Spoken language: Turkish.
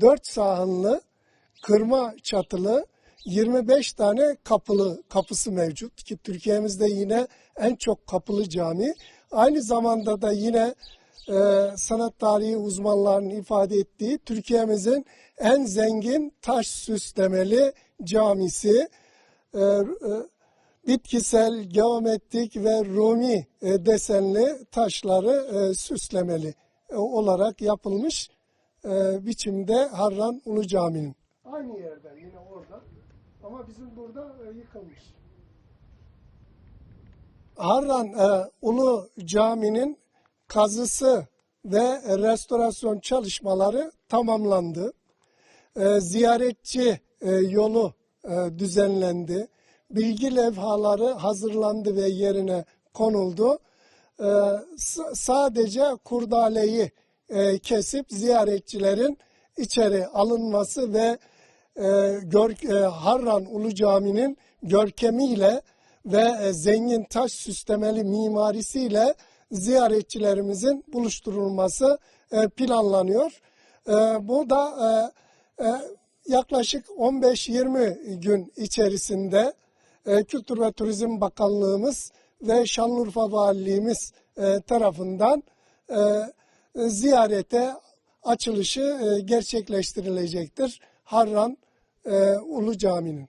4 sahanlı, kırma çatılı, 25 tane kapılı kapısı mevcut ki Türkiye'mizde yine en çok kapılı cami. Aynı zamanda da yine e, sanat tarihi uzmanlarının ifade ettiği Türkiye'mizin en zengin taş süslemeli camisi. E, e, bitkisel, geometrik ve Rumi e, desenli taşları e, süslemeli e, olarak yapılmış e, biçimde Harran Ulu Cami'nin. Aynı yerde yine orada ama bizim burada e, yıkılmış. Harran e, Ulu Cami'nin kazısı ve restorasyon çalışmaları tamamlandı. E, ziyaretçi e, yolu e, düzenlendi. Bilgi levhaları hazırlandı ve yerine konuldu. E, sadece kurdaleyi e, kesip ziyaretçilerin içeri alınması ve e, gör, e, Harran Ulu Cami'nin görkemiyle ve e, zengin taş süslemeli mimarisiyle ziyaretçilerimizin buluşturulması e, planlanıyor. E, bu da e, e, yaklaşık 15-20 gün içerisinde e, Kültür ve Turizm Bakanlığımız ve Şanlıurfa Valiliğimiz e, tarafından e, ziyarete açılışı e, gerçekleştirilecektir. Harran e, Ulu Cami'nin.